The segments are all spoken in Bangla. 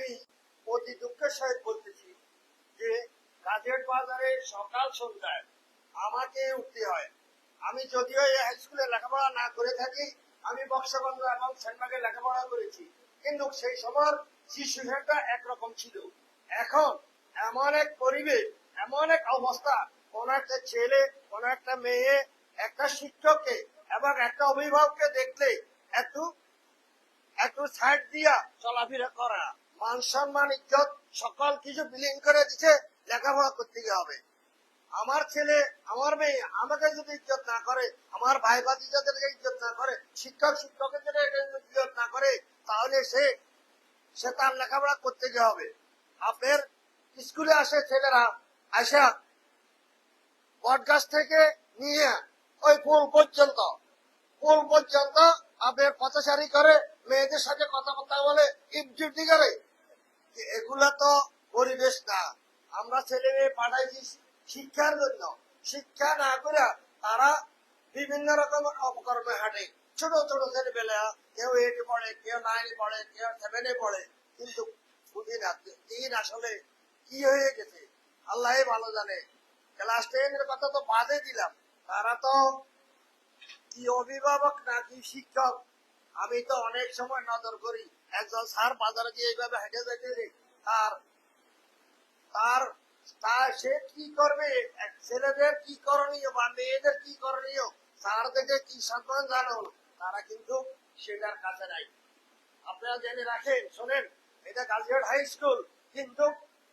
আমি অতি দুঃখের সহিত বলতেছি যে কাজের বাজারে সকাল সন্ধ্যায় আমাকে উঠতে হয়। আমি যদিও হাই স্কুলে লেখাপড়া না করে থাকি, আমি বক্সবন্ধ এবং সেনবাগে লেখাপড়া করেছি। কিন্তু সেই সময় শিশুটা একরকম ছিল। এখন এমন এক পরিবেশ, এমন এক অবস্থা, কোন একটা ছেলে, কোন একটা মেয়ে, একটা শিক্ষককে এবং একটা অভিভাবককে দেখলে একটু একটু সাইড দিয়া চলাফেরা করা। মান সম্মান, ইজ্জত, সকল কিছু বিলীন করে দিচ্ছে লেখাপড়া করতে গিয়ে হবে। আমার ছেলে, আমার মেয়ে আমাকে যদি ইজ্জত না করে, আমার ভাই ভাতিজাদেরকে ইজ্জত না করে, শিক্ষক, শিক্ষকের যদি ইজ্জত না করে, তাহলে সে সে তার লেখাপড়া করতে গিয়ে হবে। আপনার স্কুলে আসে ছেলেরা, আসা বট গাছ থেকে নিয়ে ওই পুল পর্যন্ত পুল পর্যন্ত আপনার পথচারী করে, মেয়েদের সাথে কথাবার্তা বলে ইপজুটি করে। এগুলা তো পরিবেশ না। আমরা ছেলে মেয়ে পাঠাইছি শিক্ষার জন্য। শিক্ষা না করে তারা বিভিন্ন রকমের অপকর্মে হাঁটে। ছোট ছোট ছেলে পেলে কেউ এইটে পড়ে, কেউ নাইনে পড়ে, কেউ সেভেনে পড়ে। কিন্তু দিন আসলে কি হয়ে গেছে? আল্লাহ ভালো জানে। ক্লাস টেনের কথা তো বাদে দিলাম। তারা তো কি অভিভাবক না কি শিক্ষক? আমি তো অনেক সময় নজর করি। একজন স্যার বাজারে গিয়ে এইভাবে হেঁটে যাইতে তার তার তার সে কি করবে? ছেলেদের কি করণীয় বা মেয়েদের কি করণীয়? স্যার থেকে কি সম্মান জানানো তারা কিন্তু সেটার কাছে নাই। আপনারা জেনে রাখেন, শোনেন, এটা গাজীহাট হাই স্কুল কিন্তু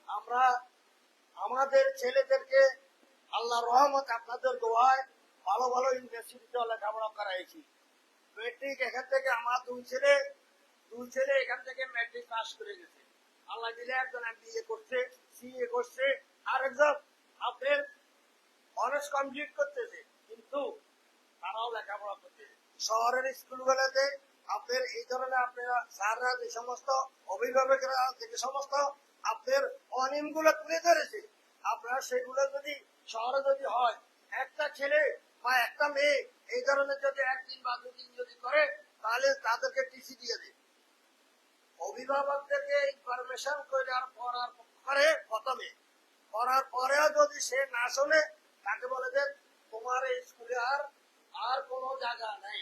আমরা, আমাদের ছেলেদেরকে আল্লাহ রহমত আপনাদের দোয়ায় ভালো ভালো ইউনিভার্সিটিতে লেখাপড়া করাইছি। মেট্রিক এখান থেকে আমার দুই ছেলে দুই ছেলে এখান থেকে মেট্রিক পাস করে গেছে। আল্লাহ দিলে একজন বিয়ে করছে সিএ করছে আর একজন আপনার অনার্স কমপ্লিট করতেছে। কিন্তু তারাও লেখাপড়া করতে শহরের স্কুলগুলোতে আপনার এই ধরনের আপনারা স্যাররা যে সমস্ত অভিভাবকরা যে সমস্ত আপনার অনিয়মগুলো তুলে ধরেছে, আপনারা সেগুলো যদি শহরে যদি হয়, একটা ছেলে বা একটা মেয়ে, এই ধরনের যদি একদিন বা দুদিন যদি করে, তাহলে তাদেরকে টিসি দিয়ে দেয় অভিভাবকদেরকে ইনফরমেশন করে আর পড়ার করে প্রথমে। করার পরেও যদি সে না শোনে, তাকে বলে যে, তোমার এই স্কুলে আর আর কোনো জায়গা নেই।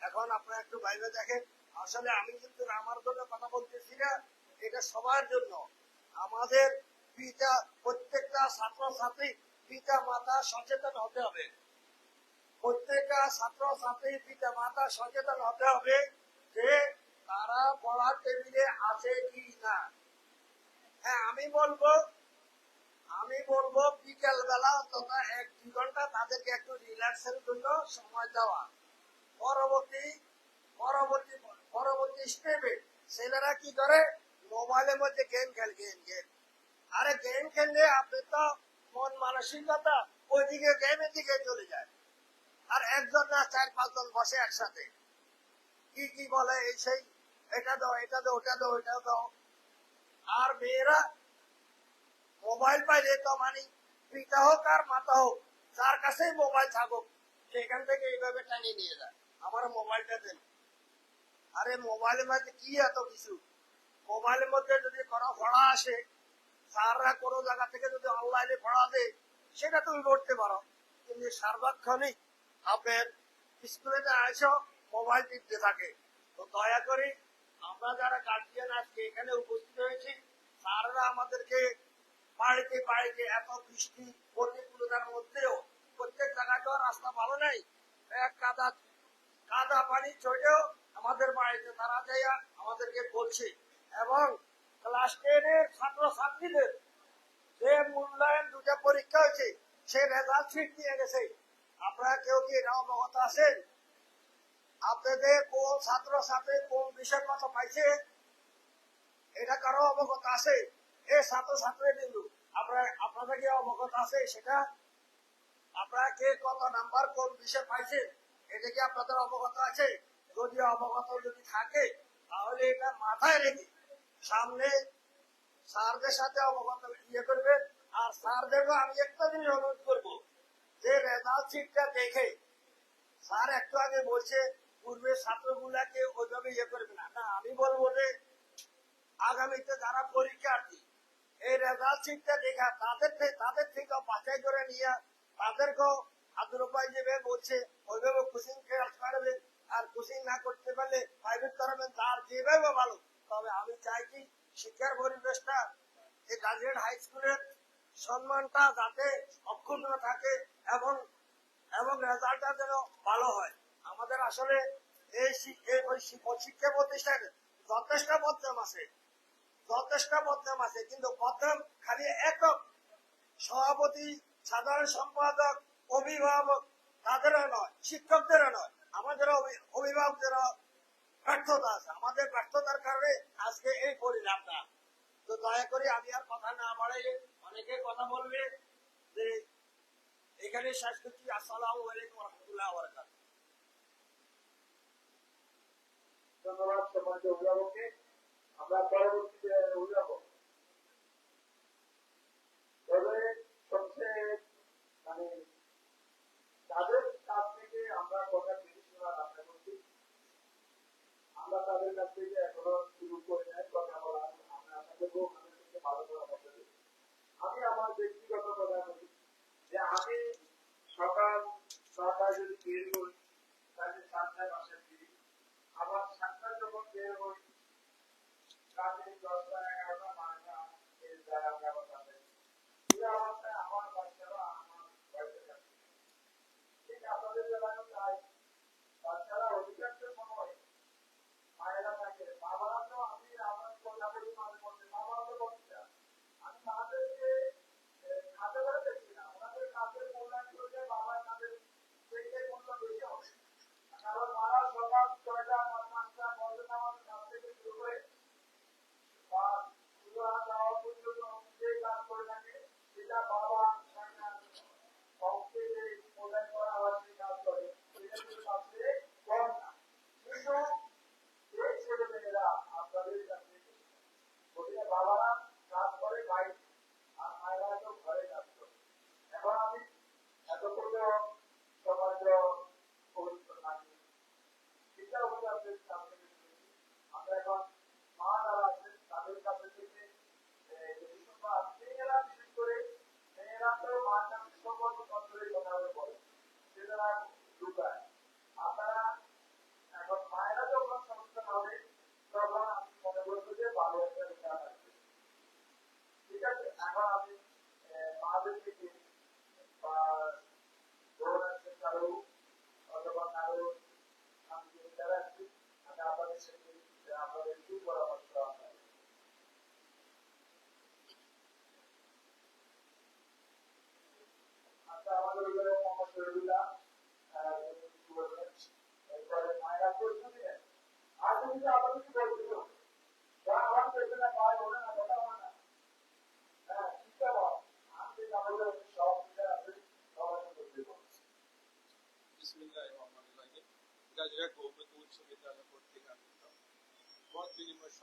এখন আপনারা একটু বাইরে দেখেন, আসলে আমি কিন্তু আমার জন্য কথা বলতেছি না, এটা সবার জন্য। আমাদের পিতা, প্রত্যেকটা ছাত্র ছাত্রী পিতা মাতা সচেতন হতে হবে। প্রত্যেকটা ছাত্র ছাত্রী পিতা মাতা সচেতন হতে হবে যে তারা পড়ার টেবিলে আছে কি না। হ্যাঁ আমি বলব আমি বলব বিকেল বেলা অন্তত এক দুই ঘণ্টা তাদেরকে একটু রিল্যাক্সের জন্য সময় দেওয়া। পরবর্তী পরবর্তী পরবর্তী স্টেপে ছেলেরা কি করে? মোবাইলের মধ্যে গেম খেল গেম গেম আরে গেম খেললে আপনি তো মন মানসিকতা ওইদিকে গেমের দিকে চলে যায়। আর একজন না, চার পাঁচজন বসে একসাথে। কি কি বলে এই সেই? এটা দাও এটা দাও, ওটা দাও ওটা দাও। আর মেয়েরা মোবাইল পাইলে তো মানে পিতা হোক আর মাতা হোক, যার কাছেই মোবাইল থাকুক, সেখান থেকে এইভাবে টানিয়ে নিয়ে যায়। আমার মোবাইলটা দেন। আরে মোবাইলের মধ্যে কি এত কিছু? মোবাইলের মধ্যে যদি কোনো পড়া আসে, স্যাররা কোনো জায়গা থেকে যদি অনলাইনে পড়া দেয়, সেটা তুমি করতে পারো। কিন্তু সার্বক্ষণিক আপনার স্কুলে আসো মোবাইল টিপতে থাকে। তো দয়া করে আমরা যারা গার্জিয়ান আজকে এখানে উপস্থিত হয়েছি, স্যাররা আমাদেরকে বাড়িতে বাড়িতে এত বৃষ্টি প্রতিকূলতার মধ্যেও প্রত্যেক জায়গায় তো রাস্তা ভালো নাই। এক কাদা কাদা পানি চড়েও আমাদের বাড়িতে তারা যাইয়া আমাদেরকে বলছে। এবং ক্লাস টেনের ছাত্র ছাত্রীদের যে মূল্যায়ন দুটা পরীক্ষা হয়েছে, সে রেজাল্ট শিট দিয়ে গেছে। আপনারা কেউ কি এটা অবগত আছেন? আপনাদের কোন ছাত্র ছাত্রী কোন বিষয় কত পাইছে? এটা কারও অবগত আছে? এ ছাত্র ছাত্রী বিন্দু আপনারা, আপনাদের কি অবগত আছে সেটা? আপনারা কে কত নাম্বার কোন বিষয় পাইছেন? এটা কি আপনাদের অবগত আছে? যদি অবগত যদি থাকে, তাহলে এটা মাথায় রেখে সামনে স্যারদের সাথে অবগত ইয়ে করবেন। আর স্যারদেরও আমি একটা জিনিস অনুরোধ করব যে রেজাল্ট দেখে। স্যার একটু আগে বলছে, পূর্বে ছাত্রগুলাকে ওইভাবে ইয়ে করবে না। না, আমি বলব যে, আগামীতে যারা পরীক্ষার্থী, এই রেজাল্ট শিটটা দেখা তাদের তাদের থেকে বাছাই করে নিয়ে তাদেরকেও রুপায় যেভাবে বলছে, ওইভাবে কোচিং ক্লাস করবে আর কোচিং না করতে পারলে প্রাইভেট করাবেন তার যেভাবে ভালো, তবে আমি চাই কি শিক্ষার পরিবেশটা এই গার্জিয়ান হাই স্কুলের সম্মানটা যাতে অক্ষুণ্ণ থাকে এবং এবং রেজাল্টটা যেন ভালো হয়। আমাদের আসলে এই শিক্ষা প্রতিষ্ঠানে যথেষ্ট বদনাম আছে। যথেষ্ট বদনাম আছে, কিন্তু বদনাম খালি একক। সভাপতি, সাধারণ সম্পাদক, অভিভাবক তাদেরও নয়, শিক্ষকদেরও নয়। আমাদের অভিভাবকদেরও ব্যর্থতা আছে। আমাদের ব্যর্থতার কারণে আজকে এই পরিণামটা। দয়া করে আমি আর কথা না বাড়াইলে অনেকে কথা বলবে যে এখানে শেষ করছি। আসসালামু আলাইকুম রহমতুল্লাহ বরকাত ধন্যবাদ অভিভাবককে। আমরা পরবর্তীতে অভিভাবক। তবে সবচেয়ে মানে তাদের কাছ থেকে আমরা কথা আশা করছি আমরা তাদের কাছ থেকে এখনও শুরু করে নাই, কথা বলা আমরা আশা করব। করা আমি আমার ব্যক্তিগত কথা বলি যে আমি সকাল ছটায় যদি বের হই, তাহলে সাতটায় বাসায় ফিরি। আবার সাতটায় যখন বের হই রাতে দশটা এগারোটা বারোটা এর দ্বারা আমরা আবার বাসায় এই অবস্থায় আমার বাচ্চারা আমার বাড়িতে থাকে ঠিক আপনাদের বেলায়ও তাই বাচ্চারা অধিকাংশ সময় মায়েরা থাকে বাবারা তো আমি আমার কথা বলি মাঝে মধ্যে বাবারা তো বলছি না আমি মাদেরকে খাতে করে দেখছি না ওনাদের কাজের মূল্যায়ন করলে বাবার কাজের থেকে মূল্য বেশি হবে কারণ মারা সকাল ছয়টা সাত পাঁচটা বন্ধ নামাজ কাজ থেকে শুরু করে বা সুরা দেওয়া পর্যন্ত যে কাজ করে থাকে সেটা বাবা সংস্থে যে মূল্যায়ন করা হয় সেই কাজ করে সেটা কিন্তু সবচেয়ে কম না কিন্তু এই ছেলেমেয়েরা আপনাদের কাছে ওদিকে বাবারা কাজ করে বাইরে আর মায়েরা তো ঘরে কাজ করে এখন আমি এতক্ষণ সমাজ পবিত্র থাকি শিক্ষা অভিযানের সামনে শুনেছি আমরা এখন মা যারা আছেন তাদের কাছে থেকে মেয়েরা বিশেষ করে মেয়েরা তো মার কাছে সম্পর্ক তন্ত্রের কথা বলে সেটা লুকায় আপনারা এখন মায়েরা যখন সমস্যা হবে তখন আমি মনে করব যে ভালো একটা রেজাল্ট আসবে ঠিক আছে এখন আমি আহ, মাদের থেকে বা ধরুন আছে কারও অথবা কারও আমি যে যারা আছি আমি আপনাদের আপনাদের কি পরামর্শ আপনাদের আচ্ছা আমাদের ওইখানে মোহাম্মদ শহীদুল্লাহ আহ, উনি কি বলবেন? এরপরে মায়েরা প্রশ্ন দিলেন আর কিন্তু আপনাদের কি বলছিল যা আমার পেছনে না পায় ওরা না কথা হয় না হ্যাঁ চিন্তা কর আমি আমাদের সব বিচার আছে সবার করতে বলছি বিসমিল্লাহির রহমানির রহিম গাজীরহাট বহুমুখী উচ্চ বিদ্যালয় কর্তৃক আয়োজিত মত বিনিময়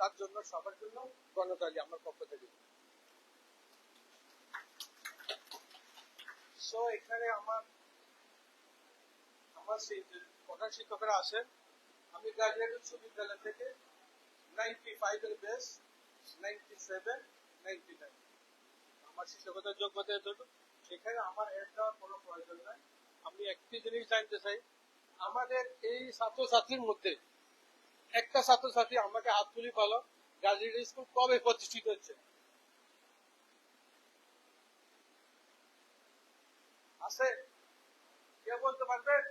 তার জন্য সবার জন্য গণতালি আমার পক্ষ থেকে। সো এখানে আমার আমার প্রধান আমি বিদ্যালয় থেকে নাইনটি এর base ninety seven ninety nine আমার শিক্ষকতার যোগ্যতা এতটুকু। সেখানে আমার এড দেওয়ার কোনো প্রয়োজন নাই। আমি একটি জিনিস জানতে চাই। আমাদের এই ছাত্রছাত্রীর মধ্যে একটা ছাত্রছাত্রী আমাকে হাত তুলি ভালো গাজীর স্কুল কবে প্রতিষ্ঠিত হচ্ছে? আছে? কে বলতে পারবেন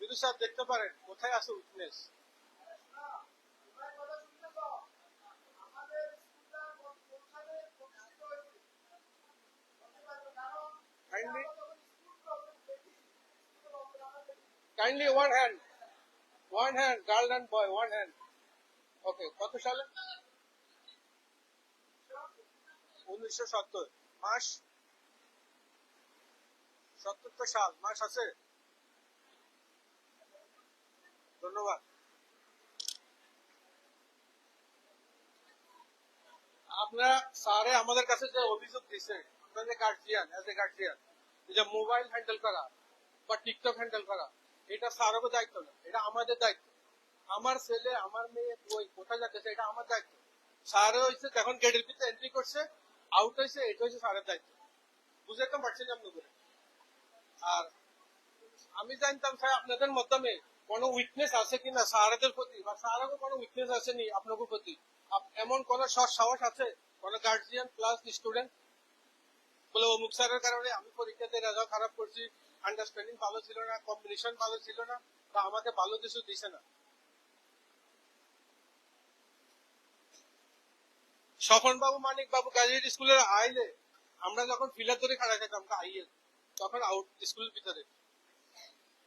বিদু সাহেব দেখতে পারেন, কোথায় আছে witness kindly kindly one hand. One hand girl and boy one hand okay কত সালে? উনিশশো সত্তর। মাস? সত্তর সাল। মাস আছে? ধন্যবাদ। আপনারা স্যারে আমাদের কাছে যে অভিযোগ দিছে, আপনাদের গার্জিয়ান অ্যাজ এ গার্জিয়ান যে মোবাইল হ্যান্ডেল করা বা টিকটক হ্যান্ডেল করা। এটা স্যারেরও দায়িত্ব না, এটা আমাদের দায়িত্ব। আমার ছেলে, আমার মেয়ে ওই কোথায় যাচ্ছে এটা আমার দায়িত্ব। স্যারে হয়েছে যখন গেটের ভিতরে এন্ট্রি করছে আউট হয়েছে এটা হচ্ছে স্যারের দায়িত্ব। বুঝতে পারছেন আপনি করে আর আমি জানতাম, স্যার, আপনাদের মাধ্যমে কোনো উইকনেস আছে কিনা স্যারদের প্রতি বা স্যারেরও কোনো উইকনেস আছে নি আপনাদের প্রতি? এমন কোন সৎ সাহস আছে? কোন গার্জিয়ান প্লাস স্টুডেন্ট বলে, অমুক স্যারের কারণে আমি পরীক্ষাতে রেজাল্ট খারাপ করছি আন্ডারস্ট্যান্ডিং ভালো ছিল না কম্বিনেশন ভালো ছিল না, বা আমাকে ভালো কিছু দিছে না। স্বপন বাবু মানিক বাবু গ্রাজুয়েট স্কুলের আইলে আমরা যখন ফিলার ধরে খাড়া খেতাম আইয়ে, তখন আউট স্কুলের ভিতরে।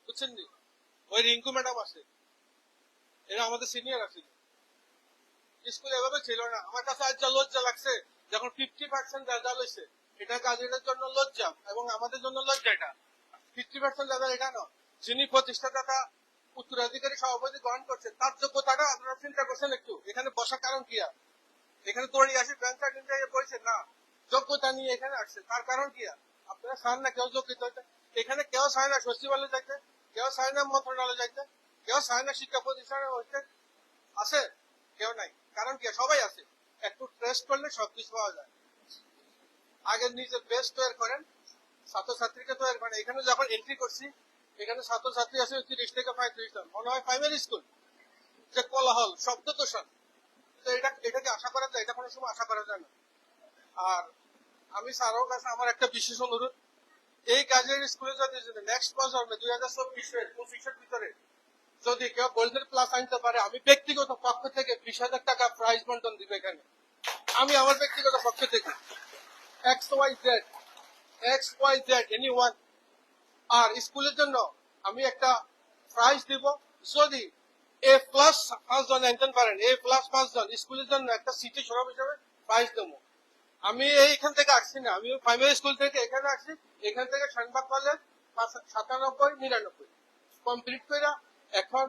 বুঝছেন নি? ওই রিঙ্কু ম্যাডাম আছে। এরা আমাদের সিনিয়র আছে। স্কুল এভাবে ছিল না। আমার কাছে আজ যা লজ্জা লাগছে, যখন ফিফটি পার্সেন্ট রেজাল্ট হয়েছে এটা গার্জেনের জন্য লজ্জা এবং আমাদের জন্য লজ্জা এটা। ফিফটি পার্সেন্ট রেজাল্ট এটা না যিনি প্রতিষ্ঠাতা উত্তরাধিকারী, সভাপতি গ্রহণ করছেন, তার যোগ্যতাটা আপনারা চিন্তা করছেন একটু। এখানে বসার কারণ কি এখানে তোড়ি আসি ব্যাংক চাকরি বলছেন, না, যোগ্যতা নিয়ে এখানে আসছে তার কারণ কি আপনারা চান না কেউ যোগ্যতা এখানে কেউ চায় না সচিবালয় যাইতে, কেউ চায় না মন্ত্রণালয় যাইতে, কেউ চায় না শিক্ষা প্রতিষ্ঠানে হইতে। আছে? কেউ নাই। কারণ কি সবাই আছে। একটু ট্রেস্ট করলে সবকিছু পাওয়া যায়। আগে নিজের বেস্ট তৈরি করেন ছাত্রছাত্রীকে তৈরি করেন এখানে যখন এন্ট্রি করছি, এখানে ছাত্রছাত্রী আছে তিরিশ থেকে পঁয়ত্রিশ জন। মনে হয় প্রাইমারি স্কুল যে কোলাহল, শব্দ দূষণ তো এটা এটাকে আশা করা যায় এটা কোনো সময় আশা করা যায় না। আর আমি স্যারের কাছে আমার একটা বিশেষ অনুরোধ। এই কাজের স্কুলে যদি নেক্সট প্রজন্মে, দুই হাজার চব্বিশের পঁচিশের ভিতরে যদি কেউ গোল্ডেন প্লাস আনতে পারে, আমি ব্যক্তিগত পক্ষ থেকে বিশ হাজার টাকা প্রাইজ বন্টন দিবে এখানে। আমি আমার ব্যক্তিগত পক্ষ থেকে X Y Z X Y Z any one আর স্কুলের জন্য, আমি একটা প্রাইজ দিব। যদি এ প্লাস পাঁচজন পারেন এ প্লাস পাঁচজন স্কুলের জন্য একটা সিটি সরব হিসেবে প্রাইজ দেবো। আমি এইখান থেকে আসছি না, আমি প্রাইমারি স্কুল থেকে এখানে আসছি, এখান থেকে সংবাদ সাতানব্বই, নিরানব্বই। কমপ্লিট করে এখন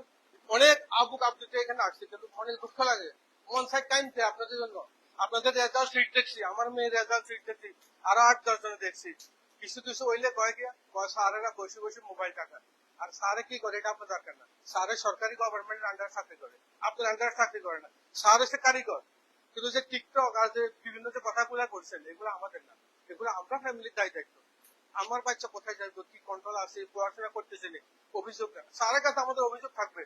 অনেক আবুক আবদুতে এখানে আসছে, কিন্তু অনেক দুঃখ লাগে। মন সাইড টাইমতে আপনাদের জন্য, আপনাদের রেজাল্ট সিট দেখছি, আমার মেয়ের রেজাল্ট সিট দেখছি, আরও আট, দশ জনে দেখছি। কিছু কিছু হইলে কয় স্যারেরা বসে বসে মোবাইল টাকা আর স্যারে কি করে, এটা আপনার দরকার না। স্যারে সরকারি গভর্নমেন্টের আন্ডার চাকরি করে। আপনার আন্ডার চাকরি করে না। স্যার হচ্ছে কারিগর। কিন্তু যে টিকটক আর যে বিভিন্ন যে কথাগুলো করছেন এগুলো আমাদের না। এগুলো আমরা ফ্যামিলির দায় দায়িত্ব। আমার বাচ্চা কোথায় যাবে কি কন্ট্রোল আছে, পড়াশোনা করতেছে অভিযোগ না। স্যারের কাছে আমাদের অভিযোগ থাকবে।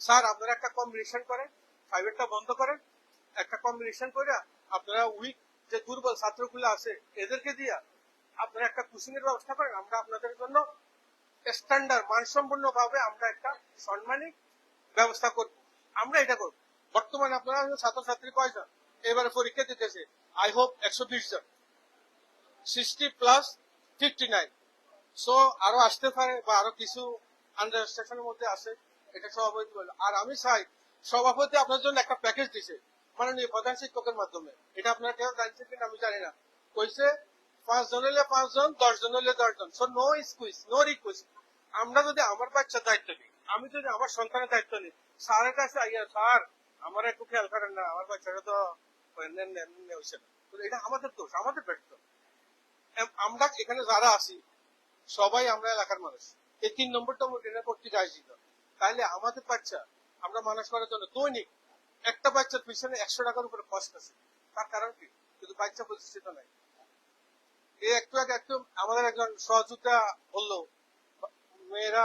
স্যার, আপনারা একটা কম্বিনেশন করেন প্রাইভেটটা বন্ধ করেন, একটা কম্বিনেশন করে আপনারা উইক যে দুর্বল ছাত্রগুলো আছে, এদেরকে দিয়া আপনারা একটা কোচিং এর ব্যবস্থা করেন, আমরা আপনাদের জন্য স্ট্যান্ডার্ড মানসম্পন্ন ভাবে আমরা একটা সম্মানিক ব্যবস্থা করব। আমরা এটা করব। বর্তমানে আপনারা ছাত্রছাত্রী কয়জন? এবারে পরীক্ষা দিতেছে। আই হোপ একশো বিশ জন। Sixty plus fifty nine so আরও আসতে পারে বা আরও কিছু আন্ডারস্ট্যান্ডের মধ্যে আছে, এটা সভাপতি বলে আর আমি চাই, সভাপতি আপনার জন্য একটা প্যাকেজ দিছে, মাননীয় প্রধান শিক্ষকের মাধ্যমে। এটা আপনারা কেউ জানছেন কিনা আমি জানি না। কইছে পাঁচ জন হলে পাঁচ জন দশ জন হলে so no squeeze no request আমরা যদি আমার বাচ্চার দায়িত্ব নিই, আমি যদি আমার সন্তানের দায়িত্ব নিই, স্যারের কাছে আইয়া, স্যার, আমার একটু খেয়াল করেন না, আমার বাচ্চাটা তো হয়েছে না। এটা আমাদের দোষ, আমাদের ব্যর্থ আমরা এখানে যারা আছি, সবাই আমরা এলাকার মানুষ। এই তিন নম্বরটা ট্রেনের কর্তৃক আয়োজিত তাহলে আমাদের বাচ্চা আমরা মানুষ করার জন্য দৈনিক একটা বাচ্চার পিছনে একশো টাকার উপরে কষ্ট আছে। তার কারণ কি? কিন্তু বাচ্চা প্রতিষ্ঠিত নাই। একটু আগে একটু আমাদের একজন সহযোগিতা বলল, মেয়েরা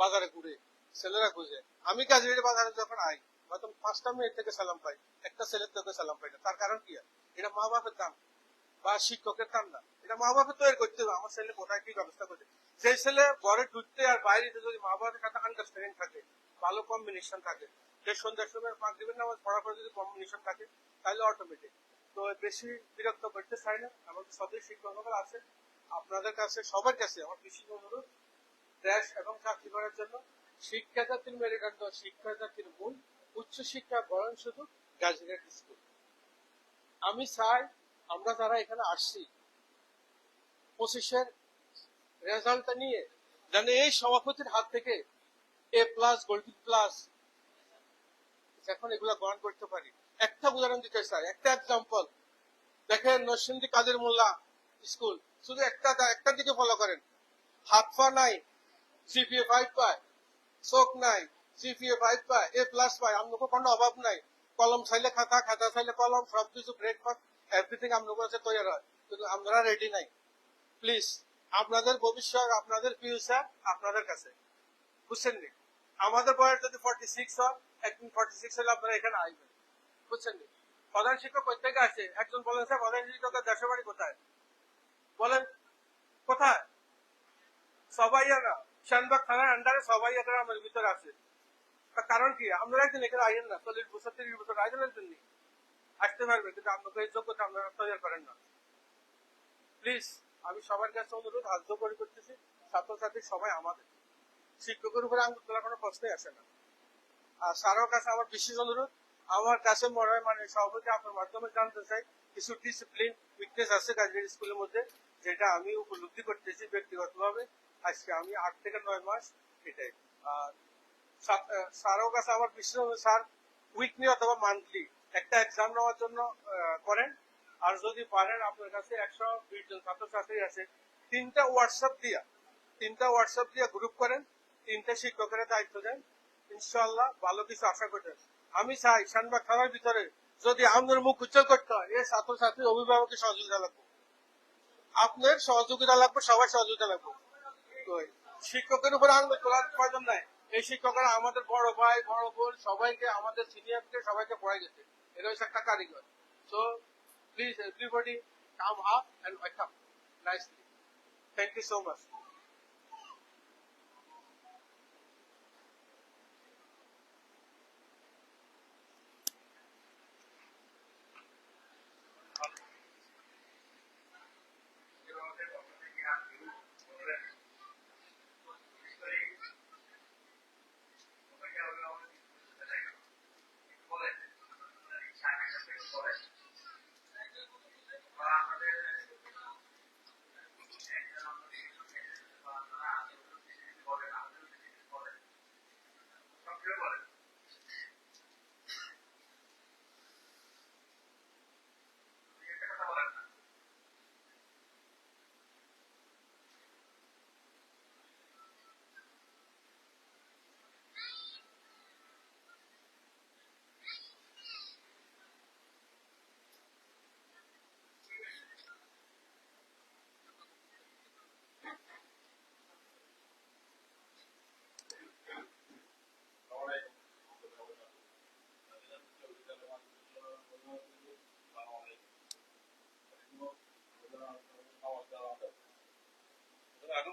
বাজারে ঘুরে, ছেলেরা খুঁজে। আমি কাজের বাজারে যখন আই, হয়তো পাঁচটা মেয়ের থেকে সালাম পাই, একটা ছেলের থেকে সালাম পাই না। তার কারণ কি? এটা মা বাপের দাম বা শিক্ষকের দাম না। এটা মা বাপের তৈরি করতে হবে, আমার ছেলে কোথায়, কি ব্যবস্থা করছে? যে ছেলে ঘরে ঢুকতে আর বাইরে যদি মা বাবার আন্ডারস্ট্যান্ডিং থাকে, ভালো কম্বিনেশন থাকে, যে সন্ধ্যার সময় পাঁচ দিবেন নামাজ পড়ার পরে যদি কম্বিনেশন থাকে, তাহলে অটোমেটিক তো বেশি বিরক্ত করতে চাই না। শিক্ষকরা আছে। আপনাদের কাছে, সবার কাছে আমার বিশেষ অনুরোধ, দেশ এবং চাকরি করার জন্য। শিক্ষাজাতির মেরুদণ্ড, শিক্ষাজাতির মূল, উচ্চ শিক্ষা শুধু গাজীঘাট স্কুল আমি চাই আমরা যারা এখানে আসছি, পঁচিশের রেজাল্টটা নিয়ে, যেন এই সভাপতির হাত থেকে এ প্লাস গোল্ডেন প্লাস এখন এগুলা গ্রহণ করতে পারি। একটা উদাহরণ দিতে চাই, একটা এক্সাম্পল দেখেন নরসিংদী কাদের মোল্লা স্কুল। শুধু একটা একটা দিকে ফলো করেন। হাত পা নাই সিপিএ ফাইভ পায়, চোখ নাই সিপিএ ফাইভ পায় এ প্লাস পায় আপনাকে কোনো অভাব নাই। কলম চাইলে খাতা খাতা চাইলে কলম সবকিছু ব্রেকফাস্ট এভরিথিং আপনার কাছে তৈরি হয়। কিন্তু আমরা রেডি নাই। প্লিজ আপনাদের ভবিষ্যৎ, আপনাদের ফিউচার আপনাদের কাছে। বুঝছেন নি? আমাদের বয়স যদি ফর্টি সিক্স হয়, একদিন ফর্টি সিক্স হলে আপনারা এখানে আসবেন। বুঝছেন প্রধান শিক্ষক প্রত্যেকে আছে। একজন বলেন, স্যার, প্রধান শিক্ষকের দেশের বাড়ি কোথায়? বলেন, কোথায়? সবাই না শানবাগ থানার আন্ডারে সবাই আমার ভিতরে আছে। কারণ কি? আপনারা একদিন এখানে আইয়েন না, চল্লিশ বছর, তিরিশ বছর আইন একদিন আসতে পারবে কিন্তু আপনাকে এই যোগ্যতা আপনারা তৈরি করেন না। প্লিজ আমি সবার কাছে অনুরোধ জোর করে করতেছি, ছাত্রছাত্রী সবাই আমাদের। শিক্ষকের উপরে আঙ্গুল তোলার কোনো প্রশ্নই আসে না। আর স্যারের কাছে আমার বিশেষ অনুরোধ আমার কাছে মনে হয় মানে সভাপতি আপনার মাধ্যমে জানতে চাই কিছু ডিসিপ্লিন উইকনেস আছে গাজীর স্কুলের মধ্যে যেটা আমি উপলব্ধি করতেছি ব্যক্তিগতভাবে। আজকে আমি আট থেকে নয় মাস এটাই। আর সা- আহ, স্যারের কাছে আমার অনুরোধ, স্যার উইকলি অথবা মান্থলি একটা এক্সাম নেওয়ার জন্য করেন। আর যদি পারেন আপনার কাছে একশো বিশ জন ছাত্রছাত্রী আছে তিনটা হোয়াটসঅ্যাপ দিয়া তিনটা হোয়াটসঅ্যাপ দিয়া গ্রুপ করেন তিনটা শিক্ষকের দায়িত্ব দেন। ইনশাল্লাহ ভালো কিছু আশা করতেন আমি চাই শানবাগ থানার ভিতরে যদি আমাদের মুখ উজ্জ্বল করতে হয় এই ছাত্রছাত্রী অভিভাবকের সহযোগিতা লাগবে। আপনার সহযোগিতা লাগবে, সবার সহযোগিতা লাগবে। শিক্ষকের উপর আঙ্গুল তোলার প্রয়োজন নাই। এই শিক্ষকরা আমাদের বড় ভাই, বড় বোন, সবাইকে, আমাদের সিনিয়রকে সবাইকে পড়াই গেছে এটা হচ্ছে একটা কারিগর। So please everybody come up and welcome nicely thank you so much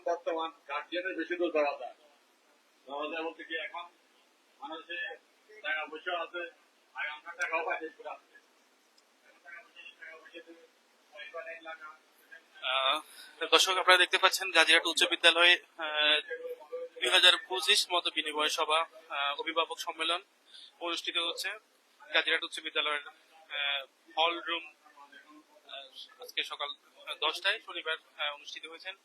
বর্তমান গার্জিয়ানের বেশি ধরা যায়। আমাদের মধ্যে কি এখন টাকা পয়সা আছে টাকাও করে আসছে দর্শক, আপনারা দেখতে পাচ্ছেন গাজীরহাট উচ্চ বিদ্যালয়ে দুই হাজার পঁচিশ মত বিনিময় সভা অভিভাবক সম্মেলন অনুষ্ঠিত হচ্ছে গাজীরহাট উচ্চ বিদ্যালয়ের হল রুম আজকে সকাল দশটায় শনিবার অনুষ্ঠিত হয়েছেন।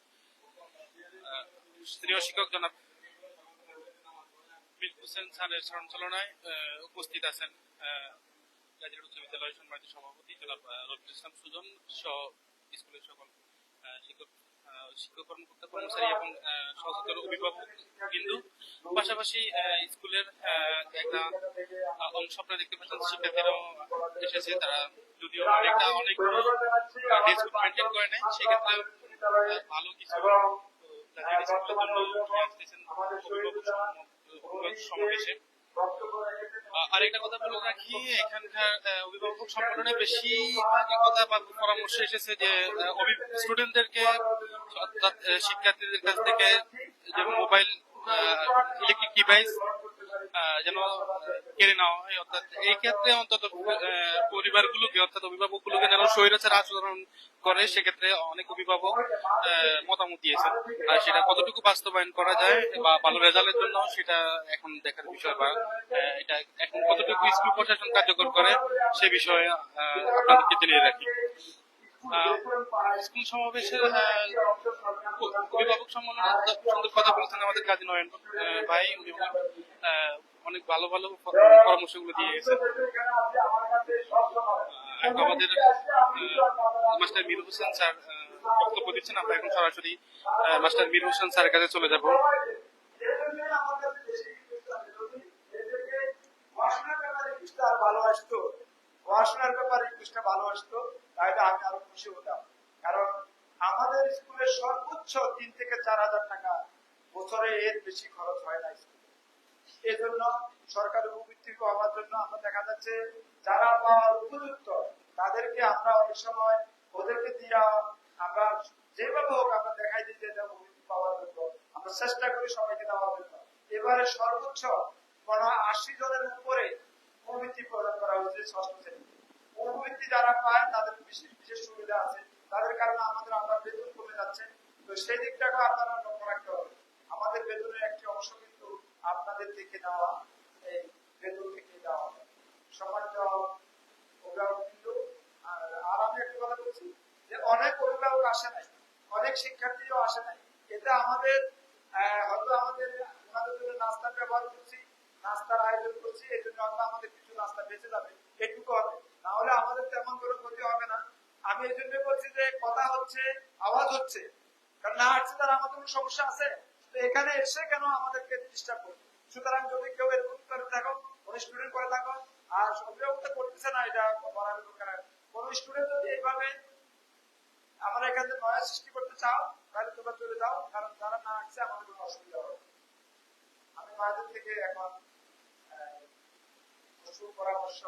স্ত্রীয় শিক্ষক জনাব হোসেন স্যারের সঞ্চালনায় উপস্থিত আছেন গাজীরহাট উচ্চ বিদ্যালয়ের সম্মানিত সভাপতি জনাব আহ, ইসলাম সুজন সহ স্কুলের সকল শিক্ষক শিক্ষক কর্মকর্তা কর্মচারী এবং সচেতন অভিভাবক কিন্তু পাশাপাশি স্কুলের একটা অংশ আপনারা দেখতে পাচ্ছেন শিক্ষার্থীরাও এসেছে। তারা যদিও অনেকটা অনেক ডেস্ক মেনটেন করে নেয় সেক্ষেত্রে ভালো কিছু সমাবেশে। আহ, আরেকটা কথা বলে রাখি এখানকার অভিভাবক সম্মেলনে বেশি কথা বা পরামর্শ এসেছে যে স্টুডেন্টদেরকে শিক্ষার্থীদের কাছ থেকে যে মোবাইল ইলেকট্রিক ডিভাইস যেন কেড়ে নেওয়া হয়, অর্থাৎ এই ক্ষেত্রে অন্তত পরিবারগুলোকে, অর্থাৎ অভিভাবকগুলোকে যেন স্বৈরাচার আচরণ করে, সেক্ষেত্রে অনেক অভিভাবক মতামত দিয়েছেন। আর সেটা কতটুকু বাস্তবায়ন করা যায় বা ভালো রেজাল্টের জন্য, সেটা এখন দেখার বিষয় বা এটা এখন কতটুকু স্কুল প্রশাসন কার্যকর করে, সে বিষয়ে আপনাদেরকে জানিয়ে রাখি। স্কুল সমাবেশের অভিভাবক সম্মেলনে সুন্দর কথা বলেছেন আমাদের কাজী নয়ন ভাই। উনি অনেক ভালো ভালো পরামর্শগুলো দিয়ে গেছেন আমাদের মাস্টার মির হোসেন স্যার বক্তব্য দিচ্ছেন। আমরা এখন সরাসরি মাস্টার মির হোসেন স্যারের কাছে চলে যাব। পড়াশোনার পড়াশোনার ব্যাপারে কিছুটা ভালো আসতো, তাহলে আমি আরও খুশি হতাম। কারণ আমাদের স্কুলে সর্বোচ্চ তিন থেকে চার হাজার টাকা বছরে এর বেশি খরচ হয় না স্কুলে। এই জন্য সরকারি উপবৃত্তি পাওয়ার জন্য আমরা দেখা যাচ্ছে যারা পাওয়ার উপযুক্ত, তাদেরকে আমরা অনেক সময় ওদেরকে দিয়া আমরা যেভাবে হোক আমরা দেখাই দিই যে উপবৃত্তি পাওয়ার জন্য। আমরা চেষ্টা করি সবাইকে দেওয়ার জন্য। এবারে সর্বোচ্চ কোন আশি জনের উপরে উপবৃত্তি প্রদান করা হয়েছে ষষ্ঠ শ্রেণীতে। উপবৃত্তি যারা পায়, তাদের বিশেষ বিশেষ সুবিধা আছে। তাদের কারণে আমাদের আমরা বেতন কমে যাচ্ছে। তো সেই দিকটাকে আপনারা লক্ষ্য রাখতে হবে। আমাদের বেতনের একটি অংশ কিন্তু আপনাদের থেকে নেওয়া, এই বেতন থেকে দেওয়া। হবে সম্মানিত কিন্তু আর আমি একটা কথা বলছি যে অনেক অভিভাবক আসে নাই, অনেক শিক্ষার্থীও আসে নাই। এটা আমাদের হয়তো আমাদের, ওনাদের জন্য নাস্তার ব্যবহার করছি নাস্তার আয়োজন করছি, এই জন্য হয়তো আমাদের কিছু নাস্তা বেঁচে যাবে, এটুকু হবে। না হলে আমাদের তেমন করে ক্ষতি হবে না। আমি এই জন্য বলছি যে কথা হচ্ছে, আওয়াজ হচ্ছে। কারণ না আসছে তার আমাদের কোনো সমস্যা আছে? তো এখানে এসে কেন আমাদেরকে ডিস্টার্ব করবে? সুতরাং যদি কেউ এরকম করে থাকো কোনো স্টুডেন্ট করে থাকো আর অভিভাবক তো করতেছে না, এটা করার দরকার। কোনো স্টুডেন্ট যদি এইভাবে আমরা এখানে নয়া সৃষ্টি করতে চাও, তাহলে তোমরা চলে যাও, কারণ যারা না আসছে আমাদের কোনো অসুবিধা হবে। আমি মায়েদের থেকে এখন পরামর্শ